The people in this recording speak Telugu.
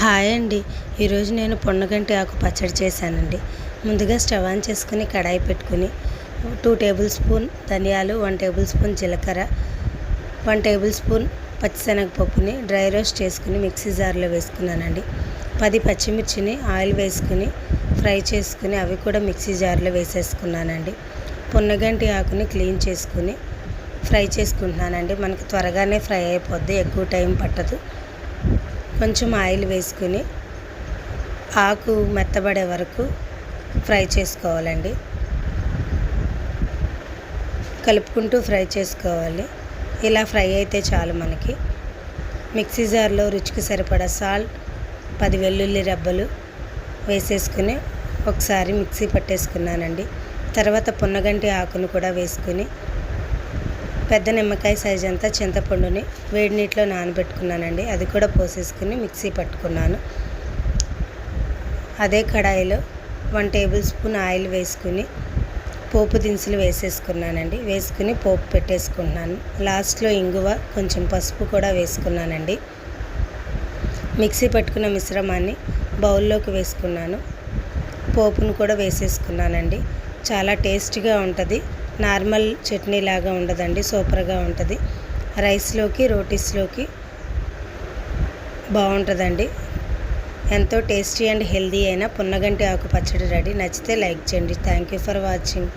హాయ్ అండి. ఈరోజు నేను పొన్నగంటి ఆకు పచ్చడి చేశానండి. ముందుగా స్టవ్ ఆన్ చేసుకుని కడాయి పెట్టుకుని టూ టేబుల్ స్పూన్ ధనియాలు వన్ టేబుల్ స్పూన్ జీలకర్ర వన్ టేబుల్ స్పూన్ పచ్చిశనగపప్పుని డ్రై రోస్ట్ చేసుకుని మిక్సీ జార్లో వేసుకున్నానండి. పది పచ్చిమిర్చిని ఆయిల్ వేసుకుని ఫ్రై చేసుకుని అవి కూడా మిక్సీ జార్లో వేసేసుకున్నానండి. పొన్నగంటి ఆకుని క్లీన్ చేసుకుని ఫ్రై చేసుకుంటున్నానండి. మనకి త్వరగానే ఫ్రై అయిపోద్ది ఎక్కువ టైం పట్టదు. కొంచెం ఆయిల్ వేసుకుని ఆకు మెత్తబడే వరకు ఫ్రై చేసుకోవాలండి. కలుపుకుంటూ ఫ్రై చేసుకోవాలి. ఇలా ఫ్రై అయితే చాలు మనకి. మిక్సీ జార్లో రుచికి సరిపడా సాల్ట్ పది వెల్లుల్లి రెబ్బలు వేసేసుకుని ఒకసారి మిక్సీ పట్టేసుకున్నానండి. తర్వాత పున్నగంటి ఆకును కూడా వేసుకుని పెద్ద నిమ్మకాయ సైజ్ అంతా చింతపండుని వేడి నీటిలో నానబెట్టుకున్నానండి. అది కూడా పోసేసుకుని మిక్సీ పట్టుకున్నాను. అదే కడాయిలో వన్ టేబుల్ స్పూన్ ఆయిల్ వేసుకుని పోపు దినుసులు వేసేసుకున్నానండి. వేసుకుని పోపు పెట్టేసుకుంటున్నాను. లాస్ట్లో ఇంగువ కొంచెం పసుపు కూడా వేసుకున్నానండి. మిక్సీ పట్టుకున్న మిశ్రమాన్ని బౌల్లోకి వేసుకున్నాను. పోపును కూడా వేసేసుకున్నానండి. చాలా టేస్టీగా ఉంటుంది. నార్మల్ చట్నీ లాగా ఉండదండి సూపర్గా ఉంటుంది. రైస్లోకి రోటీస్లోకి బాగుంటుందండి. ఎంతో టేస్టీ అండ్ హెల్దీ అయిన పున్నగంటి ఆకు పచ్చడి రెడీ. నచ్చితే లైక్ చేయండి. Thank you for watching.